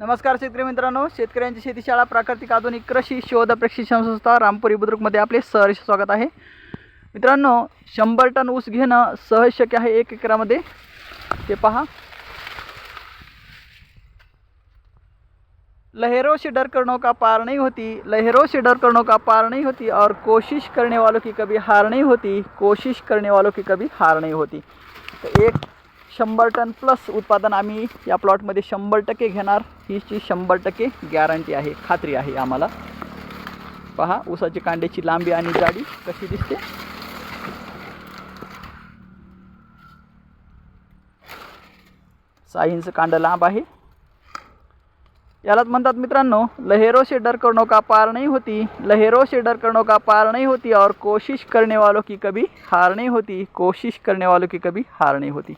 नमस्कार शेतकरी मित्रांनो शेतकऱ्यांची शेतीशाळा प्राकृतिक आधुनिक कृषी शोध प्रशिक्षण संस्था रामपुरी बुद्रुकमध्ये आपले सहर्ष स्वागत आहे. मित्रांनो शंभर टन ऊस घेणं सहज शक्य आहे एक एकरामध्ये? ते पहा. लहरों से डर का पार नहीं होती? लहरों से डर करनों का पार नहीं होती? और कोशिश करने वालों की कभी हार नहीं होती? कोशिश करने वालों की कभी हार नहीं होती. तर एक शंभर टन प्लस उत्पादन आम्ही या प्लॉटमध्ये शंभर टक्के घेणार. हीची शंभर टक्के गॅरंटी आहे खात्री आहे आम्हाला. पहा ऊसाची कांड्याची लांबी आणि जाडी कशी दिसते. साईंचं कांड लांब आहे. यालाच म्हणतात मित्रांनो लहरों से डर करणों का पार नहीं होती. लहरों से डर करनों का पार नहीं होती और कोशिश करने वालों की कभी हार नहीं होती. कोशिश करने वालों की कभी हार नहीं होती.